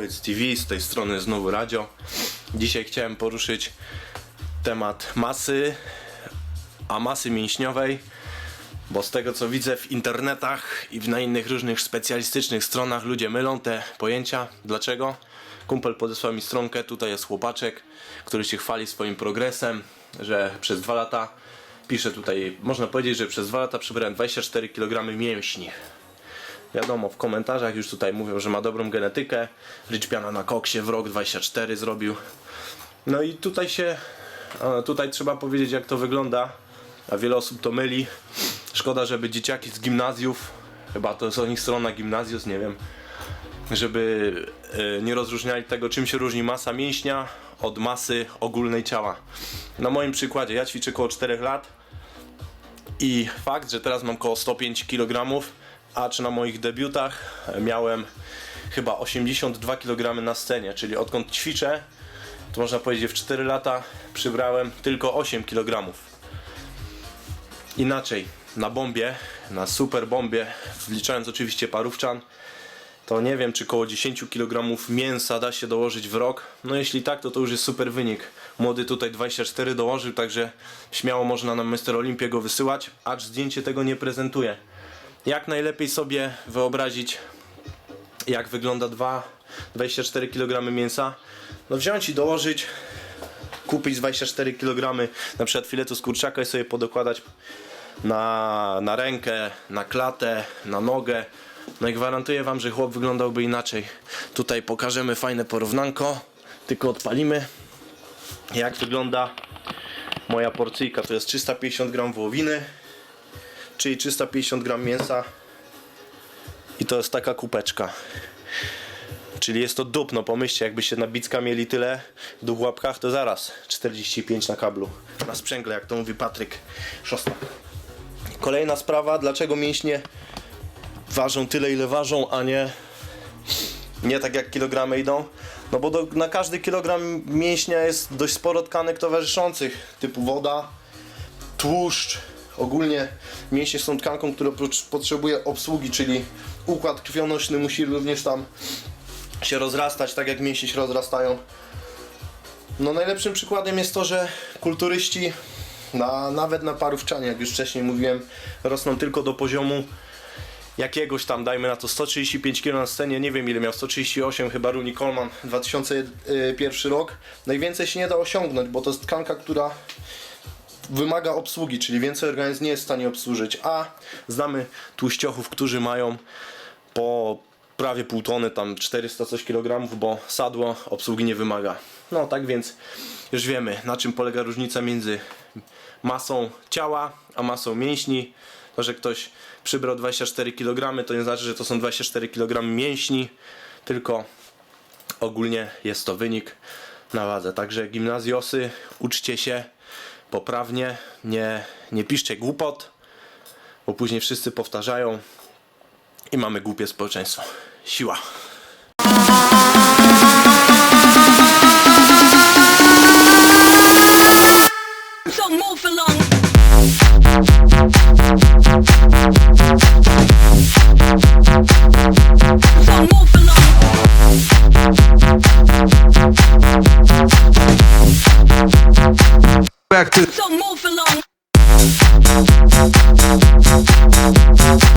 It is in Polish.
Głowiec TV, z tej strony znowu radio. Dzisiaj chciałem poruszyć temat masy, a masy mięśniowej, bo z tego co widzę w internetach i na innych różnych specjalistycznych stronach ludzie mylą te pojęcia. Dlaczego? Kumpel podesłał mi stronkę, tutaj jest chłopaczek, który się chwali swoim progresem, że przez dwa lata pisze tutaj, można powiedzieć, że przez dwa lata przybrałem 24 kg mięśni. Wiadomo, w komentarzach już tutaj mówią, że ma dobrą genetykę. Ryczpiana na koksie w rok 24 zrobił. No i tutaj się, tutaj trzeba powiedzieć jak to wygląda, a wiele osób to myli. Szkoda, żeby dzieciaki z gimnazjów, chyba to jest o nich strona gimnazjus, nie wiem, żeby e, nie rozróżniali tego, czym się różni masa mięśnia od masy ogólnej ciała. Na moim przykładzie, ja ćwiczę około 4 lat i fakt, że teraz mam około 105 kg, a czy na moich debiutach miałem chyba 82 kg na scenie, czyli odkąd ćwiczę, to można powiedzieć, w 4 lata przybrałem tylko 8 kg. Inaczej, na bombie, na super bombie, wliczając oczywiście parówczan, to nie wiem, czy koło 10 kg mięsa da się dołożyć w rok. No jeśli tak, to to już jest super wynik. Młody tutaj 24 dołożył, także śmiało można na Mr. Olimpię go wysyłać, acz zdjęcie tego nie prezentuje. Jak najlepiej sobie wyobrazić, jak wygląda 2, 24 kg mięsa? No wziąć i dołożyć, kupić 24 kg na przykład filetu z kurczaka i sobie podokładać na, na rękę, na klatę, na nogę. No i gwarantuję wam, że chłop wyglądałby inaczej. Tutaj pokażemy fajne porównanko. Tylko odpalimy. Jak wygląda moja porcyjka. To jest 350 gram wołowiny, czyli 350 gram mięsa. I to jest taka kupeczka. Czyli jest to dup, no pomyślcie, jakby się na bicka mieli tyle w w łapkach, to zaraz 45 na kablu. Na sprzęgle, jak to mówi Patryk Szostak. Kolejna sprawa, dlaczego mięśnie ważą tyle, ile ważą, a nie, nie tak jak kilogramy idą. No bo do, na każdy kilogram mięśnia jest dość sporo tkanek towarzyszących, typu woda, tłuszcz. Ogólnie mięśnie są tkanką, która potrzebuje obsługi, czyli układ krwionośny musi również tam się rozrastać, tak jak mięśnie się rozrastają. No najlepszym przykładem jest to, że kulturyści na, nawet na parówczanie, jak już wcześniej mówiłem, rosną tylko do poziomu jakiegoś tam, dajmy na to 135 kg na scenie, nie wiem ile miał, 138 chyba Rooney Coleman, 2001 rok. Najwięcej się nie da osiągnąć, bo to jest tkanka, która wymaga obsługi, czyli więcej organizm nie jest w stanie obsłużyć, a znamy tłuściochów, którzy mają po prawie pół tony, tam 400 coś kilogramów, bo sadło obsługi nie wymaga. No tak więc już wiemy na czym polega różnica między masą ciała a masą mięśni. To, że ktoś przybrał 24 kg to nie znaczy, że to są 24 kg mięśni, tylko ogólnie jest to wynik na wadze. Także gimnazjosy, uczcie się poprawnie, nie, nie piszcie głupot, bo później wszyscy powtarzają i mamy głupie społeczeństwo. Siła. So move back to. So move along.